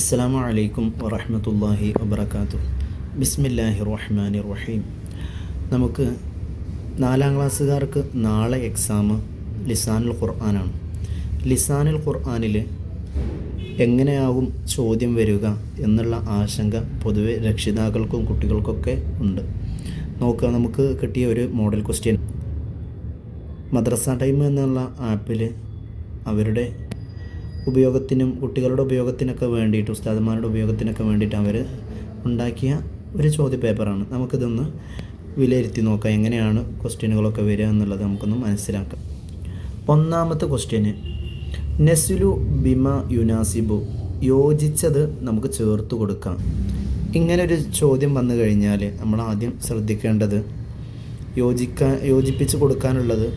അസ്സാം വലൈക്കും വറഹമത്തല്ലാഹി വബർക്കാത്തു ബിസ്മില്ലാഹി റഹ്മാൻ റഹീം നമുക്ക് നാലാം ക്ലാസ്സുകാർക്ക് നാളെ എക്സാം ലിസാനുൽ ഖുർആനാണ്. ലിസാനുൽ ഖുർആനിൽ എങ്ങനെയാവും ചോദ്യം വരിക എന്നുള്ള ആശങ്ക പൊതുവെ രക്ഷിതാക്കൾക്കും കുട്ടികൾക്കൊക്കെ ഉണ്ട്. നോക്കുക നമുക്ക് കിട്ടിയ ഒരു മോഡൽ ക്വസ്റ്റ്യൻ മദ്രസ ടൈം എന്നുള്ള ആപ്പിൽ അവരുടെ ഉപയോഗത്തിനും കുട്ടികളുടെ ഉപയോഗത്തിനൊക്കെ വേണ്ടിയിട്ട് ഉസ്താദന്മാരുടെ ഉപയോഗത്തിനൊക്കെ വേണ്ടിയിട്ട് അവർ ഉണ്ടാക്കിയ ഒരു ചോദ്യ പേപ്പറാണ് നമുക്കിതൊന്ന് വിലയിരുത്തി നോക്കാം. എങ്ങനെയാണ് ക്വസ്റ്റ്യനുകളൊക്കെ വരിക എന്നുള്ളത് നമുക്കൊന്ന് മനസ്സിലാക്കാം. ഒന്നാമത്തെ ക്വസ്റ്റ്യന് നെസുലു ബിമ യുനാസിബു യോജിച്ചത് നമുക്ക് ചേർത്ത് കൊടുക്കാം. ഇങ്ങനെ ഒരു ചോദ്യം വന്നു കഴിഞ്ഞാൽ നമ്മൾ ആദ്യം ശ്രദ്ധിക്കേണ്ടത് യോജിക്കാൻ യോജിപ്പിച്ച് കൊടുക്കാനുള്ളത്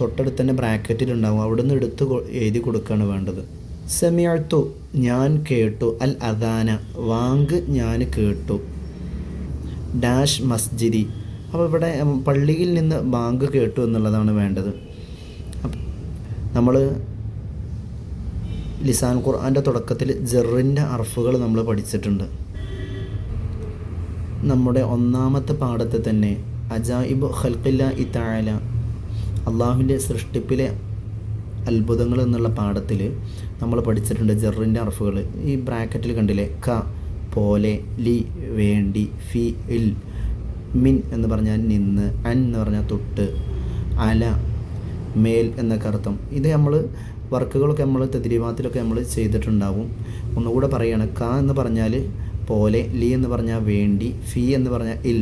തൊട്ടടുത്ത് തന്നെ ബ്രാക്കറ്റിലുണ്ടാവും. അവിടെ നിന്ന് എടുത്ത് എഴുതി കൊടുക്കുകയാണ് വേണ്ടത്. സെമിയർത്തു ഞാൻ കേട്ടു. അൽ അദാന വാങ്ക് ഞാൻ കേട്ടു. ഡാഷ് മസ്ജിദി. അപ്പോൾ ഇവിടെ പള്ളിയിൽ നിന്ന് ബാങ്ക് കേട്ടു എന്നുള്ളതാണ് വേണ്ടത്. നമ്മൾ ലിസാൻ ഖുർആന്റെ തുടക്കത്തിൽ ജെറിന്റെ അർഫുകൾ നമ്മൾ പഠിച്ചിട്ടുണ്ട്. നമ്മുടെ ഒന്നാമത്തെ പാഠത്തെ തന്നെ അജായിബ് ഖൽക്കില്ല ഇത്താല അള്ളാഹുവിന്റെ സൃഷ്ടിപ്പിലെ അത്ഭുതങ്ങൾ എന്നുള്ള പാഠത്തിൽ നമ്മൾ പഠിച്ചിട്ടുണ്ട് ജെറിന്റെ അർഫുകൾ ഈ ബ്രാക്കറ്റിൽ കണ്ടില്ലേ? ക പോലെ ലി വേണ്ടി ഫി ഇൽ മിൻ എന്ന് പറഞ്ഞാൽ നിന്ന് അൻ എന്ന് പറഞ്ഞാൽ തൊട്ട് അല മേൽ എന്നൊക്കെ അർത്ഥം. ഇത് നമ്മൾ വർക്കുകളൊക്കെ നമ്മൾ തെതിരിവാത്തിലൊക്കെ നമ്മൾ ചെയ്തിട്ടുണ്ടാവും. ഒന്നുകൂടെ പറയുകയാണ് ക എന്ന് പറഞ്ഞാൽ പോലെ ലി എന്ന് പറഞ്ഞാൽ വേണ്ടി ഫി എന്ന് പറഞ്ഞാൽ ഇൽ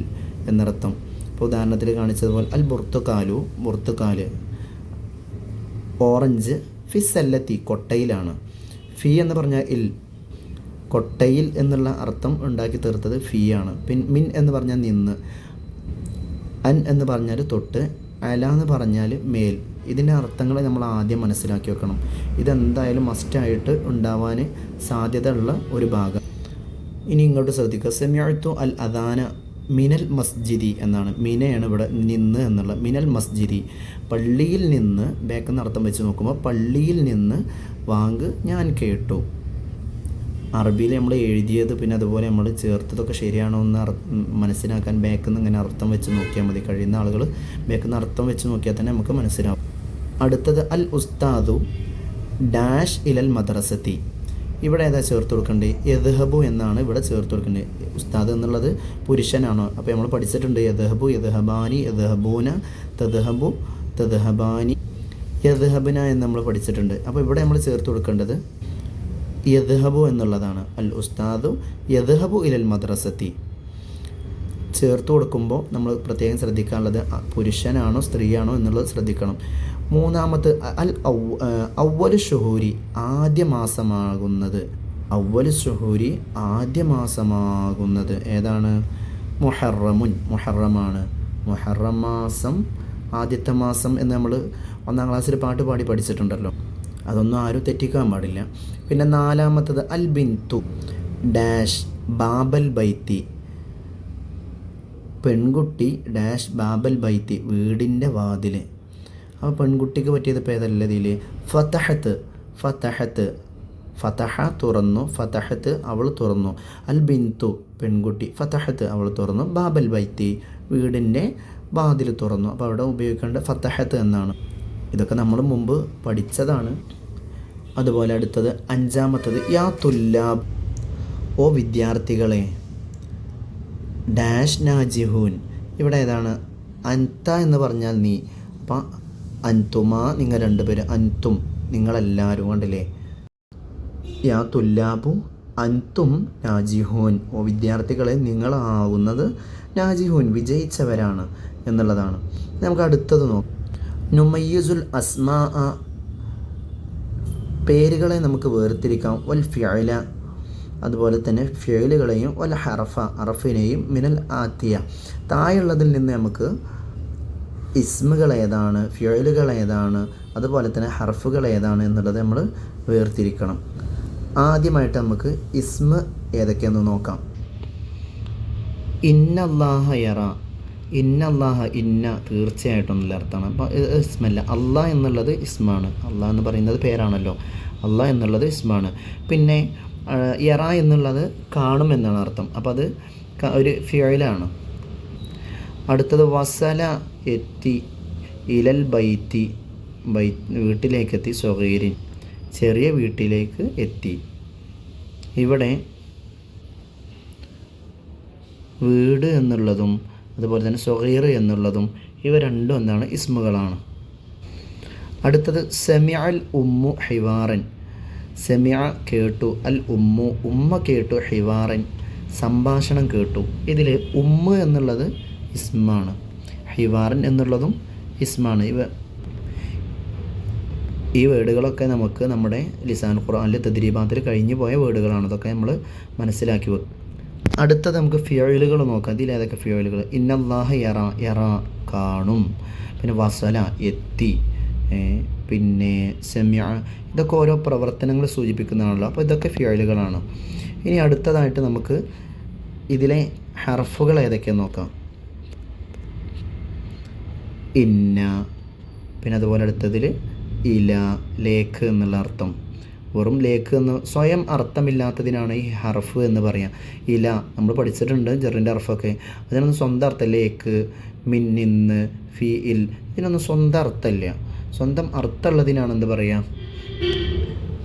എന്നർത്ഥം. ഇപ്പോൾ ഉദാഹരണത്തിൽ കാണിച്ചതുപോലെ അൽ ബുർത്തുക്കാലു ബുർത്തുക്കാൽ ഓറഞ്ച് ഫിസ് അല്ലത്തി കൊട്ടയിലാണ്. ഫി എന്ന് പറഞ്ഞാൽ ഇൽ. കൊട്ടയിൽ എന്നുള്ള അർത്ഥം ഉണ്ടാക്കി തീർത്തത് ഫീ ആണ്. പിൻ മിൻ എന്ന് പറഞ്ഞാൽ നിന്ന്. അൻ എന്ന് പറഞ്ഞാൽ തൊട്ട് അല എന്ന് പറഞ്ഞാൽ മേൽ. ഇതിന്റെ അർത്ഥങ്ങൾ നമ്മൾ ആദ്യം മനസ്സിലാക്കി വെക്കണം. ഇതെന്തായാലും മസ്റ്റായിട്ട് ഉണ്ടാവാൻ സാധ്യതയുള്ള ഒരു ഭാഗം. ഇനി ഇങ്ങോട്ട് ശ്രദ്ധിക്കുക. സെമിയാഴ്ത്തു അൽ അദാന മിനൽ മസ്ജിദി എന്നാണ്. മിനയാണ് ഇവിടെ നിന്ന് എന്നുള്ള. മിനൽ മസ്ജിദി. പള്ളിയിൽ നിന്ന് ബേക്കെന്ന് അർത്ഥം വെച്ച് നോക്കുമ്പോൾ പള്ളിയിൽ നിന്ന് വാങ്ക് ഞാൻ കേട്ടു. അറബിയിൽ നമ്മൾ എഴുതിയത് പിന്നെ അതുപോലെ നമ്മൾ ചേർത്തതൊക്കെ ശരിയാണോ എന്ന് മനസ്സിലാക്കാൻ ബേക്കെന്ന് ഇങ്ങനെ അർത്ഥം വെച്ച് നോക്കിയാൽ മതി. കഴിയുന്ന ആളുകൾ ബേക്കെന്ന് അർത്ഥം വെച്ച് നോക്കിയാൽ തന്നെ നമുക്ക് മനസ്സിലാവും. അടുത്തത് അൽ ഉസ്താദു ഡാഷ് ഇലൽ മദ്രസത്തി. ഇവിടെ ഏതാ ചേർത്ത് കൊടുക്കേണ്ടത് യദ്ഹബു എന്നാണ് ഇവിടെ ചേർത്ത് കൊടുക്കേണ്ടത് ഉസ്താദ് എന്നുള്ളത് പുരുഷനാണോ? അപ്പോൾ നമ്മൾ പഠിച്ചിട്ടുണ്ട് യദ്ഹബു യദ്ഹബാനി യദ്ഹബൂന തദ്ഹബു തദ്ഹബാനി യദ്ഹബന എന്ന് നമ്മൾ പഠിച്ചിട്ടുണ്ട്. അപ്പോൾ ഇവിടെ നമ്മൾ ചേർത്ത് കൊടുക്കേണ്ടത് യദ്ഹബു എന്നുള്ളതാണ്. അൽ ഉസ്താദു യദ്ഹബു ഇലൽ മദ്രസത്തി. ചേർത്ത് കൊടുക്കുമ്പോൾ നമ്മൾ പ്രത്യേകം ശ്രദ്ധിക്കാനുള്ളത് പുരുഷനാണോ സ്ത്രീയാണോ എന്നുള്ളത് ശ്രദ്ധിക്കണം. മൂന്നാമത് അൽ ഔവൽ ഷുഹൂരി ആദ്യ മാസമാകുന്നത് ഔവൽ ഷുഹൂരി ആദ്യ മാസമാകുന്നത് ഏതാണ്? മുഹറമുൻ മുഹറമാണ്. മുഹറം മാസം ആദ്യത്തെ മാസം എന്ന് നമ്മൾ ഒന്നാം ക്ലാസ്സിൽ പാട്ട് പാടി പഠിച്ചിട്ടുണ്ടല്ലോ. അതൊന്നും ആരും തെറ്റിക്കാൻ പാടില്ല. പിന്നെ നാലാമത്തത് അൽ ബിന്തു ഡാഷ് ബാബൽ ബൈത്തി. പെൺകുട്ടി ഡാഷ് ബാബൽ ബൈത്തി വീടിന്റെ വാതിൽ അപ്പോൾ പെൺകുട്ടിക്ക് പറ്റിയത് ഇപ്പോൾ ഏതല്ല ഇതിൽ ഫതഹത്ത് ഫതഹത്ത്. ഫതഹ തുറന്നു ഫതഹത്ത് അവൾ തുറന്നു. അൽ ബിന്തു പെൺകുട്ടി ഫതഹത്ത് അവൾ തുറന്നു. ബാബൽ ബൈത്തി വീടിന്റെ വാതിൽ തുറന്നു. അപ്പോൾ അവിടെ ഉപയോഗിക്കേണ്ട ഫതഹത്ത് എന്നാണ്. ഇതൊക്കെ നമ്മൾ മുമ്പ് പഠിച്ചതാണ്. അതുപോലെ അടുത്തത് അഞ്ചാമത്തത് യാ തുല്ലാബ്. ഓ വിദ്യാർത്ഥികളെ ഡാഷ് നാജിഹൂൻ ഇവിടെ ഏതാണ്? അൻത എന്ന് പറഞ്ഞാൽ നീ. അപ്പം അൻതുമ നിങ്ങൾ രണ്ടുപേര് അൻതും നിങ്ങളെല്ലാവരും കണ്ടില്ലേ? യാ തുല്ലാബു അൻതും നാജിഹൂൻ ഓ വിദ്യാർത്ഥികളെ നിങ്ങളാവുന്നത് നാജിഹൂൻ വിജയിച്ചവരാണ് എന്നുള്ളതാണ്. നമുക്ക് അടുത്തത് നോക്കാം. നുമയ്യുസുൽ അസ്മാ പേരുകളെ നമുക്ക് വേർതിരിക്കാം. വൽ ഫിയല അതുപോലെ തന്നെ ഫിയലുകളെയും വൽ ഹറഫ അറഫിനെയും മിനൽ ആത്തിയ. താഴെയുള്ളതിൽ നിന്ന് നമുക്ക് ഇസ്മുകൾ ഏതാണ് ഫിയലുകൾ ഏതാണ് അതുപോലെ തന്നെ ഹർഫുകൾ ഏതാണ് എന്നുള്ളത് നമ്മൾ വേർതിരിക്കണം. ആദ്യമായിട്ട് നമുക്ക് ഇസ്മ ഏതൊക്കെയെന്ന് നോക്കാം. ഇന്നല്ലാഹ യറ ഇന്നല്ലാഹ ഇന്ന തീർച്ചയായിട്ടും എന്നുള്ള അർത്ഥമാണ്. അപ്പോൾ ഇസ്മല്ല അള്ളാഹ് എന്നുള്ളത് ഇസ്മാണ്. അള്ളാഹ് എന്ന് പറയുന്നത് പേരാണല്ലോ. അള്ളാഹ് എന്നുള്ളത് ഇസ്മാണ്. പിന്നെ യറ എന്നുള്ളത് കാണും എന്നാണ് അർത്ഥം. അപ്പോൾ അത് ഒരു ഫിയലാണ് അടുത്തത് വസല എത്തി ഇലൽ ബൈത്തി ബൈ വീട്ടിലേക്കെത്തി സ്വകീരിൻ ചെറിയ വീട്ടിലേക്ക് എത്തി. ഇവിടെ വീട് എന്നുള്ളതും അതുപോലെ തന്നെ സ്വഹീർ എന്നുള്ളതും ഇവ രണ്ടും എന്താണ്? ഇസ്മുകളാണ്. അടുത്തത് സെമിയൽ ഉമ്മു ഹിവാറൻ. സെമിയ കേട്ടു അൽ ഉമ്മു ഉമ്മ കേട്ടു ഹിവാറൻ സംഭാഷണം കേട്ടു. ഇതിൽ ഉമ്മ എന്നുള്ളത് ഇസ്മാണ് ഹിവാറൻ എന്നുള്ളതും ഇസ്മാണ്. ഇവ ഈ വേർഡുകളൊക്കെ നമുക്ക് നമ്മുടെ ലിസാൻ ഖുർആനിൽ തദ്രീബാത്തിൽ കഴിഞ്ഞു പോയ വേർഡുകളാണ്. അതൊക്കെ നമ്മൾ മനസ്സിലാക്കി വെക്കും അടുത്തത് നമുക്ക് ഫിയോയിലുകൾ നോക്കാം. ഇതിൽ ഏതൊക്കെ ഫിയോയിലുകൾ ഇന്നല്ലാഹ യറ യറ കാണും. പിന്നെ വസല എത്തി. പിന്നെ സെമ്യ ഇതൊക്കെ ഓരോ പ്രവർത്തനങ്ങൾ സൂചിപ്പിക്കുന്നതാണല്ലോ. അപ്പോൾ ഇതൊക്കെ ഫിയലുകളാണ്. ഇനി അടുത്തതായിട്ട് നമുക്ക് ഇതിലെ ഹർഫുകൾ ഏതൊക്കെയാണെന്ന് നോക്കാം. ഇന്ന പിന്നെ അതുപോലെ അടുത്തതിൽ ഇല ലേക്ക് എന്നുള്ള അർത്ഥം. വെറും ലേക്ക് എന്ന് സ്വയം അർത്ഥമില്ലാത്തതിനാണ് ഈ ഹർഫ് എന്ന് പറയാം. ഇല നമ്മൾ പഠിച്ചിട്ടുണ്ട് ജെറിന്റെ ഹർഫൊക്കെ. അതിനൊന്നും സ്വന്തം അർത്ഥം ലേക്ക് മിന്നിന്ന് നിന്ന് ഫി ഇൽ. ഇതിനൊന്നും സ്വന്തം അർത്ഥമില്ല സ്വന്തം അർത്ഥമുള്ളതിനാണ് എന്ത് പറയുക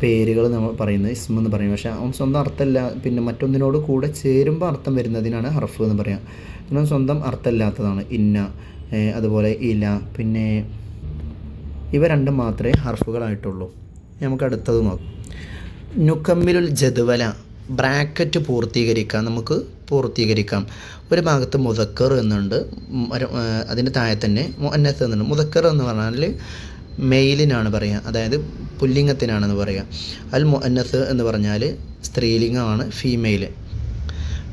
പേരുകൾ നമ്മൾ പറയുന്നത് ഇസ്മ എന്ന് പറയും. പക്ഷേ സ്വന്തം അർത്ഥമല്ല പിന്നെ മറ്റൊന്നിനോട് കൂടെ ചേരുമ്പോൾ അർത്ഥം വരുന്നതിനാണ് ഹർഫ് എന്ന് പറയാം. ഇതിനൊന്നും സ്വന്തം അർത്ഥമില്ലാത്തതാണ്. ഇന്ന അതുപോലെ ഇല പിന്നെ ഇവ രണ്ടും മാത്രമേ ഹർഫുകളായിട്ടുള്ളൂ. നമുക്ക് അടുത്തത് നോക്കാം. നുക്കമ്മിലുൽ ജതുവല ബ്രാക്കറ്റ് പൂർത്തീകരിക്കാം. നമുക്ക് പൂർത്തീകരിക്കാം. ഒരു ഭാഗത്ത് മുതക്കർ എന്നുണ്ട്. അതിന്റെ താഴെ തന്നെ മുന്നത്ത് എന്നുണ്ട്. മുതക്കർ എന്ന് പറഞ്ഞാൽ മെയിലിനാണ് പറയുക അതായത് പുല്ലിംഗത്തിനാണെന്ന് പറയുക അൽ മുഅന്നസ് എന്ന് പറഞ്ഞാൽ സ്ത്രീലിംഗമാണ് ഫീമെയിൽ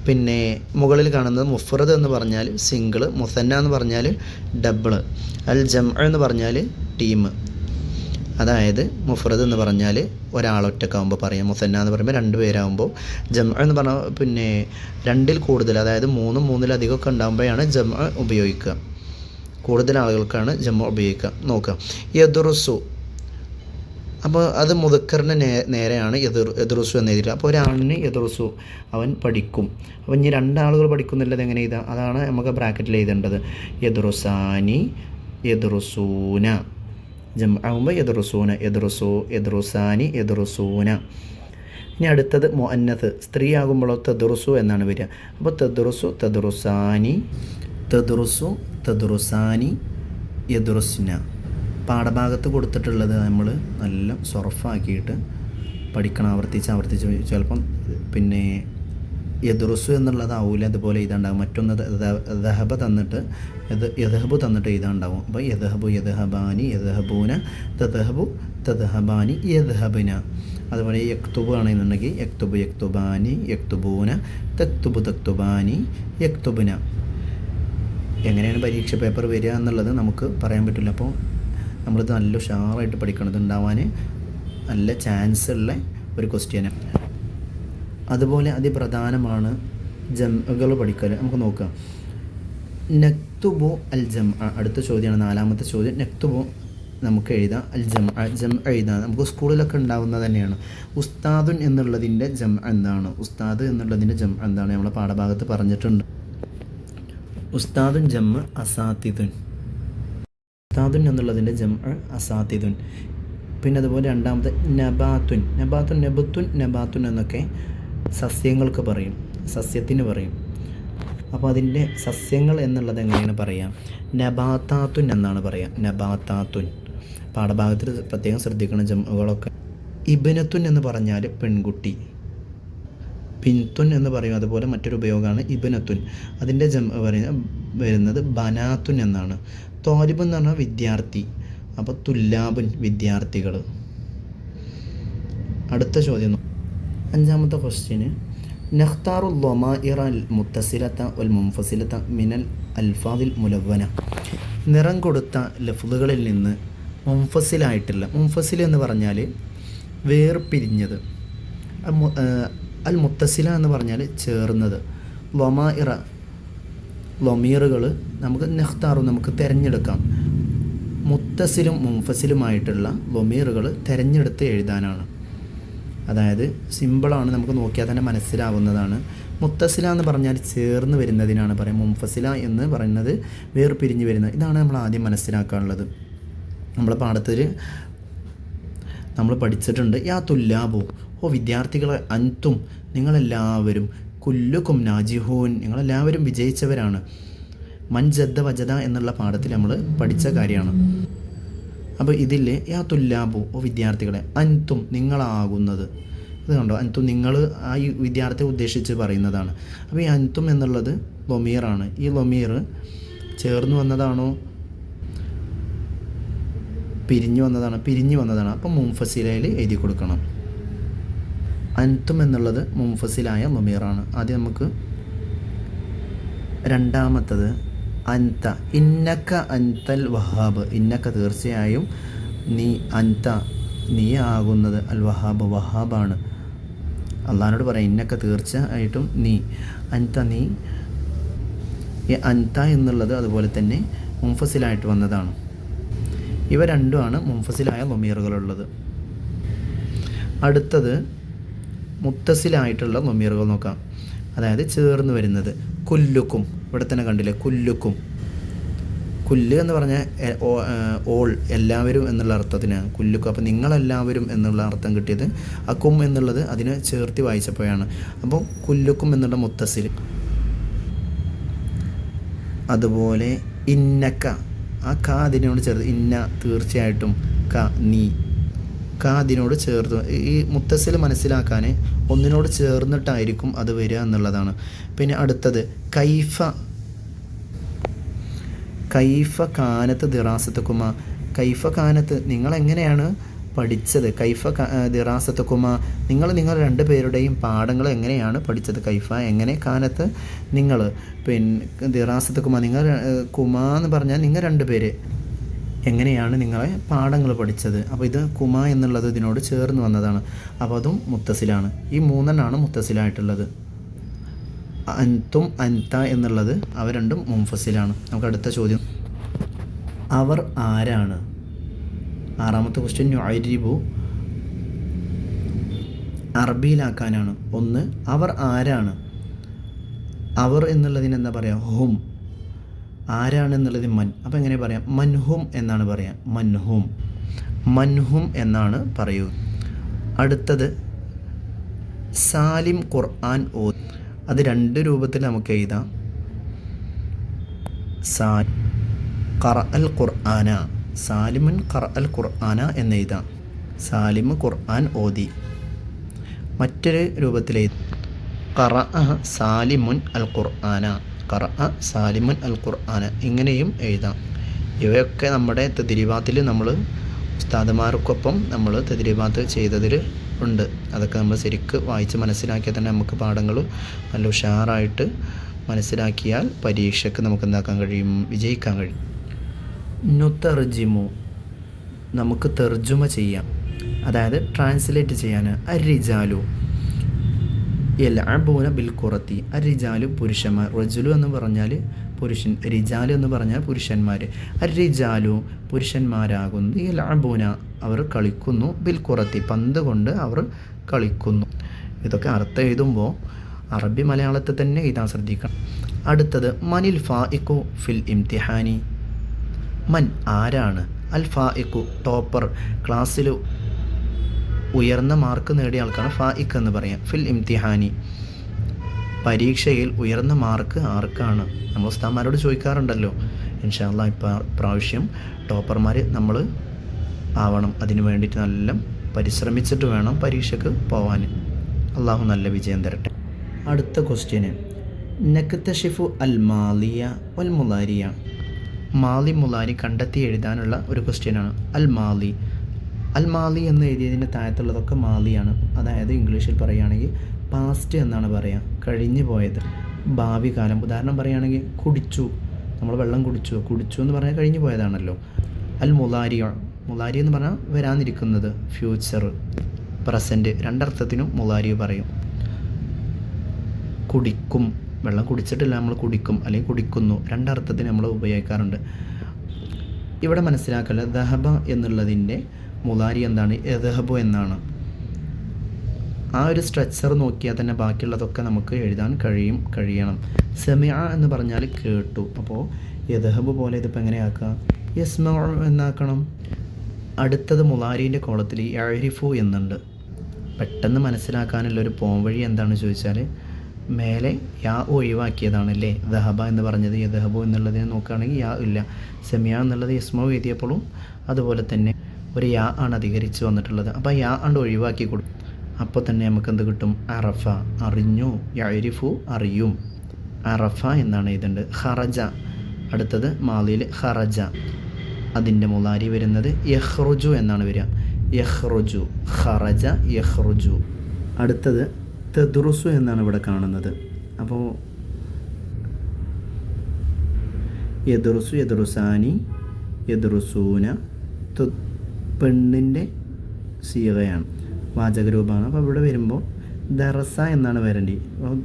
പിന്നെ മുകളിൽ കാണുന്നത് മുഫ്രദ് എന്ന് പറഞ്ഞാൽ സിംഗിൾ മുസന്ന എന്ന് പറഞ്ഞാൽ ഡബിൾ. അൽ ജം എന്ന് പറഞ്ഞാൽ ടീം അതായത് മുഫ്രദ് എന്ന് പറഞ്ഞാൽ ഒരാളൊറ്റക്കാവുമ്പോൾ പറയാം. മുസന്ന എന്ന് പറയുമ്പോൾ രണ്ട് പേരാകുമ്പോൾ ജം എന്ന് പറഞ്ഞാൽ പിന്നെ രണ്ടിൽ കൂടുതൽ അതായത് മൂന്നും മൂന്നിലധികമൊക്കെ ഉണ്ടാകുമ്പോഴാണ് ജം ഉപയോഗിക്കുക. കൂടുതൽ ആളുകൾക്കാണ് ജമ്മ ഉപയോഗിക്കുക നോക്കുക. യദുറുസു. അപ്പോൾ അത് മുതക്കറിന് നേ നേരെയാണ് എതിർ എതിർസു എന്ന് എഴുതിയിട്ട് അപ്പോൾ ഒരാളിന് എതിർസു അവൻ പഠിക്കും. അപ്പോൾ ഇനി രണ്ടാളുകൾ പഠിക്കുന്നില്ലത് എങ്ങനെ എഴുതാം? അതാണ് നമുക്ക് ബ്രാക്കറ്റിൽ എഴുതേണ്ടത്. എതിർസാനി എതിർസൂന ജം ആകുമ്പോൾ എതിർസൂന എതിറുസു എതിർസാനി എതിർസൂന ഇനി അടുത്തത് മൊന്നത്ത് സ്ത്രീ ആകുമ്പോഴോ തെദുറുസു എന്നാണ് വരിക. അപ്പോൾ തെദുറുസു തെദുറുസാനി തെദുറുസു തദുറുസാനി യദുറുസ്ന. പാഠഭാഗത്ത് കൊടുത്തിട്ടുള്ളത് നമ്മൾ നല്ല സൊറഫാക്കിയിട്ട് പഠിക്കണം ആവർത്തിച്ച് ആവർത്തിച്ച് ചിലപ്പം പിന്നെ യദുറുസു എന്നുള്ളത് ആവൂല അതുപോലെ ഇതുണ്ടാകും മറ്റൊന്ന് ദഹബ തന്നിട്ട് യദഹബു തന്നിട്ട് ഇതുണ്ടാവും. അപ്പോൾ യദഹബു യദഹബാനി യദഹബൂന തദഹബു തദഹബാനി യദഹബിന. അതുപോലെ യക്തുബ് ആണെന്നുണ്ടെങ്കിൽ യക്തുബ് യക്തുബാനി യക്തുബൂന തക്തുബു തക്തുബാനി യക്തുബിന. എങ്ങനെയാണ് പരീക്ഷ പേപ്പർ വരിക എന്നുള്ളത് നമുക്ക് പറയാൻ പറ്റില്ല. അപ്പോൾ നമ്മളിത് നല്ല ഉഷാറായിട്ട് പഠിക്കണം. ഇതുണ്ടാവാൻ നല്ല ചാൻസ് ഉള്ള ഒരു ക്വസ്റ്റ്യന് അതുപോലെ അതിപ്രധാനമാണ് ജംകൾ പഠിക്കൽ നമുക്ക് നോക്കാം. നക്തുബോ അൽ ജം അടുത്ത ചോദ്യമാണ്. നാലാമത്തെ ചോദ്യം. നക്തുബോ നമുക്ക് എഴുതാം. അൽ ജം ജം എഴുതാം. നമുക്ക് സ്കൂളിലൊക്കെ ഉണ്ടാവുന്നത് തന്നെയാണ്. ഉസ്താദുൻ എന്നുള്ളതിന്റെ ജം എന്താണ്? ഉസ്താദ് എന്നുള്ളതിന്റെ ജം എന്താണ്? നമ്മളെ പാഠഭാഗത്ത് പറഞ്ഞിട്ടുണ്ട്. ഉസ്താദുൻ ജമ്മ് അസാത്തിദുൻ. ഉസ്താദുൻ എന്നുള്ളതിന്റെ ജമ്മ് അസാത്തിദുൻ. പിന്നെ അതുപോലെ രണ്ടാമത്തെ നബാത്തുൻ. നബാത്തുൻ നബത്തുൻ നബാത്തുൻ എന്നൊക്കെ സസ്യങ്ങൾക്ക് പറയും. സസ്യത്തിന് പറയും. അപ്പോൾ അതിന്റെ സസ്യങ്ങൾ എന്നുള്ളത് എങ്ങനെയാണ് പറയുക നബാത്താത്തുൻ എന്നാണ് പറയുക നബാത്താത്തുൻ. പാഠഭാഗത്തിൽ പ്രത്യേകം ശ്രദ്ധിക്കണം ജമ്മുകളൊക്കെ. ഇബനത്തുൻ എന്ന് പറഞ്ഞാൽ പെൺകുട്ടി. പിൻതുൻ എന്ന് പറയും. അതുപോലെ മറ്റൊരു ഉപയോഗമാണ് ഇബനത്തുൻ. അതിന്റെ ജം പറയുന്ന വരുന്നത് ബനാത്തുൻ എന്നാണ്. തോലിബ് എന്ന് പറഞ്ഞാൽ വിദ്യാർത്ഥി. അപ്പോൾ തുല്ലാബുൻ വിദ്യാർത്ഥികൾ. അടുത്ത ചോദ്യം. അഞ്ചാമത്തെ ക്വസ്റ്റ്യന് നഖ്താറു ലൊമാഇറ അൽ മുത്തസിലത്ത വൽ മുംഫസിലത്ത മിനൽ അൽഫാദിൽ മുലവന നിറം കൊടുത്ത ലഫ്ലുകളിൽ നിന്ന് മുൻഫസിലായിട്ടുള്ള മുംഫസിൽ എന്ന് പറഞ്ഞാൽ വേർപിരിഞ്ഞത്. അൽ മുത്തസില എന്ന് പറഞ്ഞാൽ ചേർന്നത്. ലൊമാഇറ ലൊമീറുകൾ നമുക്ക് നെഹ്താറും നമുക്ക് തിരഞ്ഞെടുക്കാം. മുത്തസിലും മുംഫസിലുമായിട്ടുള്ള ലൊമീറുകൾ തിരഞ്ഞെടുത്ത് എഴുതാനാണ്. അതായത് സിമ്പിളാണ് നമുക്ക് നോക്കിയാൽ തന്നെ മനസ്സിലാവുന്നതാണ്. മുത്തസില എന്ന് പറഞ്ഞാൽ ചേർന്ന് വരുന്നതിനാണ് പറയാം മുംഫസില എന്ന് പറയുന്നത് വേർപിരിഞ്ഞ് വരുന്നത് ഇതാണ് നമ്മൾ ആദ്യം മനസ്സിലാക്കാനുള്ളത്. നമ്മളെ പാഠത്തിൽ നമ്മൾ പഠിച്ചിട്ടുണ്ട് യാ തുല്ലാബു ഓ വിദ്യാർത്ഥികളെ അൻതും നിങ്ങളെല്ലാവരും കുല്ലുക്കും നാജിഹൂൻ. നിങ്ങളെല്ലാവരും വിജയിച്ചവരാണ്. മൻ ജദ്ദ വജദ എന്നുള്ള പാഠത്തിൽ നമ്മൾ പഠിച്ച കാര്യമാണ്. അപ്പോൾ ഇതിൽ യാ തുല്ലാബു ഓ വിദ്യാർത്ഥികളെ അൻതും നിങ്ങളാകുന്നത്. ഇത് കണ്ടോ? അൻതും നിങ്ങൾ ആ വിദ്യാർത്ഥിയെ ഉദ്ദേശിച്ച് പറയുന്നതാണ്. അപ്പോൾ ഈ അൻതും എന്നുള്ളത് ലൊമീറാണ് ഈ ലൊമീർ ചേർന്ന് വന്നതാണോ? പിരിഞ്ഞു വന്നതാണ്. പിരിഞ്ഞു വന്നതാണ്. അപ്പോൾ മുംഫസിലയിൽ എഴുതി കൊടുക്കണം. അൻതും എന്നുള്ളത് മുംഫസിലായ മുമീറാണ്. ആദ്യം നമുക്ക് രണ്ടാമത്തത് അൻത. ഇന്നക്ക അൻതൽ വഹാബ്. ഇന്നക്ക തീർച്ചയായും നീ അൻത നീ ആകുന്നത് അൽ വഹാബ്. വഹാബാണ്. അള്ളഹാനോട് പറയാം ഇന്നക്ക തീർച്ചയായിട്ടും നീ. അൻത നീ ഈ അൻത എന്നുള്ളത് അതുപോലെ തന്നെ മുംഫസിലായിട്ട് വന്നതാണ്. ഇവ രണ്ടുമാണ് മുംഫസിലായ ലൊമീറുകളുള്ളത് അടുത്തത് മുത്തസിലായിട്ടുള്ള നൊമീറുകൾ നോക്കാം. അതായത് ചേർന്ന് വരുന്നത് കുല്ലുക്കും. ഇവിടെ തന്നെ കണ്ടില്ലേ? കുല്ലുക്കും. കുല്ല് എന്ന് പറഞ്ഞാൽ ഓൾ എല്ലാവരും എന്നുള്ള അർത്ഥത്തിനാണ് കുല്ലുക്കും. അപ്പോൾ നിങ്ങളെല്ലാവരും എന്നുള്ള അർത്ഥം കിട്ടിയത് അക്കും എന്നുള്ളത് അതിനെ ചേർത്തി വായിച്ചപ്പോഴാണ്. അപ്പോൾ കുല്ലുക്കും എന്നുള്ള മുത്തസിൽ. അതുപോലെ ഇന്നക്ക. ആ ക അതിനോട് ചേർത്ത് ഇന്ന തീർച്ചയായിട്ടും ക നീ. ക അതിനോട് ചേർത്ത് ഈ മുത്തസ്സിൽ മനസ്സിലാക്കാൻ ഒന്നിനോട് ചേർന്നിട്ടായിരിക്കും അത് വരിക എന്നുള്ളതാണ്. പിന്നെ അടുത്തത് കൈഫ കൈഫ കാനത്ത് ദിറാസത്തുക്കുമ കൈഫ കാനത്ത് നിങ്ങൾ എങ്ങനെയാണ് പഠിച്ചത്? കൈഫ ദിറാസത്തുക്കുമ നിങ്ങൾ നിങ്ങൾ രണ്ട് പേരുടെയും പാഠങ്ങൾ എങ്ങനെയാണ് പഠിച്ചത്? കൈഫ എങ്ങനെ കാനത്ത് നിങ്ങൾ? പിന്നെ ദിറാസത്തുക്കുമ നിങ്ങൾ കുമ എന്ന് പറഞ്ഞാൽ നിങ്ങൾ രണ്ട് പേര്. എങ്ങനെയാണ് നിങ്ങളെ പാഠങ്ങൾ പഠിച്ചത്? അപ്പോൾ ഇത് കുമ എന്നുള്ളത് ഇതിനോട് ചേർന്ന് വന്നതാണ്. അപ്പോൾ അതും മുത്തസിലാണ്. ഈ മൂന്നെണ്ണമാണ് മുത്തസിലായിട്ടുള്ളത്. അൻതും അൻത എന്നുള്ളത് അവ രണ്ടും മുംഫസിലാണ്. നമുക്ക് അടുത്ത ചോദ്യം. അവർ ആരാണ്? ആറാമത്തെ ക്വസ്റ്റ്യൻ യുഐരിബു അറബിയിലാക്കാനാണ്. ഒന്ന് അവർ ആരാണ്? അവർ എന്നുള്ളതിന് എന്താ പറയുക ഹും. ആരാണ് എന്നുള്ളത് മൻ അപ്പോൾ എങ്ങനെ പറയാം? മൻഹും എന്നാണ് പറയാം. മൻഹും. മൻഹും എന്നാണ് പറയൂ. അടുത്തത് സാലിം ഖുർആൻ ഓ അത് രണ്ട് രൂപത്തിൽ നമുക്ക് എഴുതാം. സാ ഖറ അൽ ഖുർആന സാലിമുൻ ഖറ അൽ ഖുർആന എന്ന് എഴുതാം. സാലിമ് ഖുർആൻ ഓതി. മറ്റൊരു രൂപത്തിൽ ഖറ സാലിമുൻ അൽ ഖുർആന. ഖറ സാലിമുൻ അൽ ഖുർആന ഇങ്ങനെയും എഴുതാം. ഇവയൊക്കെ നമ്മുടെ തെതിരിവാത്തിൽ നമ്മൾ ഉസ്താദന്മാർക്കൊപ്പം നമ്മൾ തെതിരിവാത്ത് ചെയ്തതിൽ ഉണ്ട്. അതൊക്കെ നമ്മൾ ശരിക്ക് വായിച്ച് മനസ്സിലാക്കിയാൽ തന്നെ നമുക്ക് പാഠങ്ങൾ നല്ല ഉഷാറായിട്ട് മനസ്സിലാക്കിയാൽ പരീക്ഷയ്ക്ക് നമുക്ക് എന്താക്കാൻ കഴിയും? വിജയിക്കാൻ കഴിയും. നുത്തർജിമു നമുക്ക് തെർജുമ ചെയ്യാം. അതായത് ട്രാൻസ്ലേറ്റ് ചെയ്യാൻ. അരിജാലു. യൽഅബൂന ബിൽ കുറത്തി അരിജാലു പുരുഷന്മാർ. റജുലു എന്ന് പറഞ്ഞാൽ പുരുഷൻ റിജാലു എന്ന് പറഞ്ഞാൽ പുരുഷന്മാർ അരിജാലു പുരുഷന്മാരാകുന്നു യൽഅബൂന അവർ കളിക്കുന്നു ബിൽ കുറത്തി പന്ത് കൊണ്ട് അവർ കളിക്കുന്നു. ഇതൊക്കെ അർത്ഥം എഴുതുമ്പോൾ അറബി മലയാളത്തിൽ തന്നെ എഴുതാൻ ശ്രദ്ധിക്കണം. അടുത്തത് മനിൽ ഫായിക്കു ഫിൽ ഇംതിഹാനി. മൻ ആരാണ്? അൽ ഫായിക്കു ടോപ്പർ. ക്ലാസ്സിൽ ഉയർന്ന മാർക്ക് നേടിയ ആൾക്കാണ് ഫായിക്ക് എന്ന് പറയാം. ഫിൽ ഇംതിഹാനി. പരീക്ഷയിൽ ഉയർന്ന മാർക്ക് ആർക്കാണ്? നമ്മൾ ഉസ്താന്മാരോട് ചോദിക്കാറുണ്ടല്ലോ. ഇൻഷാല്ല ഇപ്പം പ്രാവശ്യം ടോപ്പർമാർ നമ്മൾ ആവണം. അതിനു വേണ്ടിയിട്ട് നല്ല പരിശ്രമിച്ചിട്ട് വേണം പരീക്ഷയ്ക്ക് പോവാൻ അള്ളാഹു നല്ല വിജയം തരട്ടെ. അടുത്ത ക്വസ്റ്റ്യന് നക്തഷിഫു അൽ മാലിയ വൽ മുലാരിയ. മാലി മുലാരി കണ്ടെത്തി എഴുതാനുള്ള ഒരു ക്വസ്റ്റ്യനാണ് അൽ മാലി. അൽ മാലി എന്ന് എഴുതിയതിന്റെ താഴത്തുള്ളതൊക്കെ മാലിയാണ്. അതായത് ഇംഗ്ലീഷിൽ പറയുകയാണെങ്കിൽ പാസ്റ്റ് എന്നാണ് പറയുക. കഴിഞ്ഞു പോയത്. ഭാവി കാലം. ഉദാഹരണം പറയുകയാണെങ്കിൽ കുടിച്ചു. നമ്മൾ വെള്ളം കുടിച്ചു. കുടിച്ചു എന്ന് പറഞ്ഞാൽ കഴിഞ്ഞു പോയതാണല്ലോ. അൽ മുലാരിയ മുലാരി എന്ന് പറഞ്ഞാൽ വരാനിരിക്കുന്നത്. ഫ്യൂച്ചർ പ്രസന്റ് രണ്ടർത്ഥത്തിനും മുലാരി പറയും. കുടിക്കും. വെള്ളം കുടിച്ചിട്ടില്ല നമ്മൾ കുടിക്കും. അല്ലെങ്കിൽ കുടിക്കുന്നു. രണ്ടർത്ഥത്തിന് നമ്മൾ ഉപയോഗിക്കാറുണ്ട്. ഇവിടെ മനസ്സിലാക്കല്ല. ദഹബ എന്നുള്ളതിന്റെ മുലാരി എന്താണ്? എദഹബു എന്നാണ്. ആ ഒരു സ്ട്രക്ചർ നോക്കിയാൽ തന്നെ ബാക്കിയുള്ളതൊക്കെ നമുക്ക് എഴുതാൻ കഴിയും കഴിയണം. സെമിയ എന്ന് പറഞ്ഞാൽ കേട്ടു. അപ്പോൾ യദഹബ് പോലെ ഇതിപ്പോൾ എങ്ങനെയാക്കുക? യസ്മ എന്നാക്കണം. അടുത്തത് മുലാരീന്റെ കോളത്തിൽ എഴിഫു എന്നുണ്ട്. പെട്ടെന്ന് മനസ്സിലാക്കാനുള്ള ഒരു പോംവഴി എന്താണെന്ന് ചോദിച്ചാൽ മേലെ യാ ഒഴിവാക്കിയതാണല്ലേ? ദഹബ എന്ന് പറഞ്ഞത് യദഹബു എന്നുള്ളതിനെ നോക്കുകയാണെങ്കിൽ യാ ഇല്ല. സെമിയ എന്നുള്ളത് യസ്മോ എഴുതിയപ്പോഴും അതുപോലെ തന്നെ ഒരു യാ ആണ് അധികരിച്ച് വന്നിട്ടുള്ളത്. അപ്പോൾ യാ ആണ്ട് ഒഴിവാക്കി കൊടുക്കും അപ്പോൾ തന്നെ നമുക്ക് എന്ത് കിട്ടും? അറഫ അറിഞ്ഞു യരിഫു അറിയും. അറഫ എന്നാണ് ഇതുണ്ട്. ഹറജ അടുത്തത് മാലിയിൽ ഹറജ അതിന്റെ മുലാരി വരുന്നത് യഹ്റുജു എന്നാണ് വരിക. യഹ്റുജു ഹറജ യഹ്റുജു അടുത്തത് തെദുറുസു എന്നാണ് ഇവിടെ കാണുന്നത്. അപ്പോൾ യദുറുസു യദുറുസാനി യദുറുസൂന പെണ്ണിന്റെ വാചക വാചകരൂപമാണ്. അപ്പോൾ ഇവിടെ വരുമ്പോൾ ദറസ എന്നാണ് വരേണ്ടി. അപ്പോൾ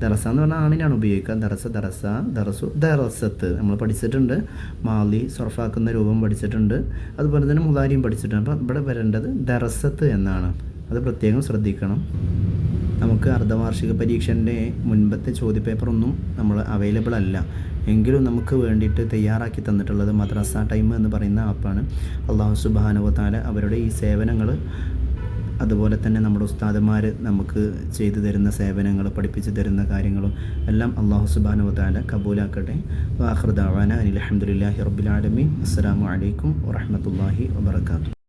ദറസ എന്ന് പറഞ്ഞാൽ ആണിനാണ് ഉപയോഗിക്കുക. ദറസ ദറസ ദറസു ദറസത്ത്. നമ്മൾ പഠിച്ചിട്ടുണ്ട്. മാലി സർഫാക്കുന്ന രൂപം പഠിച്ചിട്ടുണ്ട്. അതുപോലെ തന്നെ മുതാരിയും പഠിച്ചിട്ടുണ്ട്. അപ്പോൾ ഇവിടെ വരേണ്ടത് ദറസത്ത് എന്നാണ്. അത് പ്രത്യേകം ശ്രദ്ധിക്കണം. നമുക്ക് അർദ്ധവാർഷിക പരീക്ഷന്റെ മുൻപത്തെ ചോദ്യപേപ്പറൊന്നും നമ്മൾ അവൈലബിൾ അല്ല. എങ്കിലും നമുക്ക് വേണ്ടിയിട്ട് തയ്യാറാക്കി തന്നിട്ടുള്ളത് മദ്രസ ടൈം എന്ന് പറയുന്ന ആപ്പാണ്. അള്ളാഹു സുബാനുവത്താല അവരുടെ ഈ സേവനങ്ങൾ അതുപോലെ തന്നെ നമ്മുടെ ഉസ്താദന്മാർ നമുക്ക് ചെയ്തു തരുന്ന സേവനങ്ങൾ പഠിപ്പിച്ചു തരുന്ന കാര്യങ്ങളും എല്ലാം അള്ളാഹു സുബാനുവത്താല കബൂലാക്കട്ടെ. വാഹൃദാവാന അനിൽ അഹമ്മദില്ലാഹി റബ്ബുലാലമീൻ അസ്സാം വലൈക്കും വാഹമത്തല്ലാഹി വാബർക്കാത്തു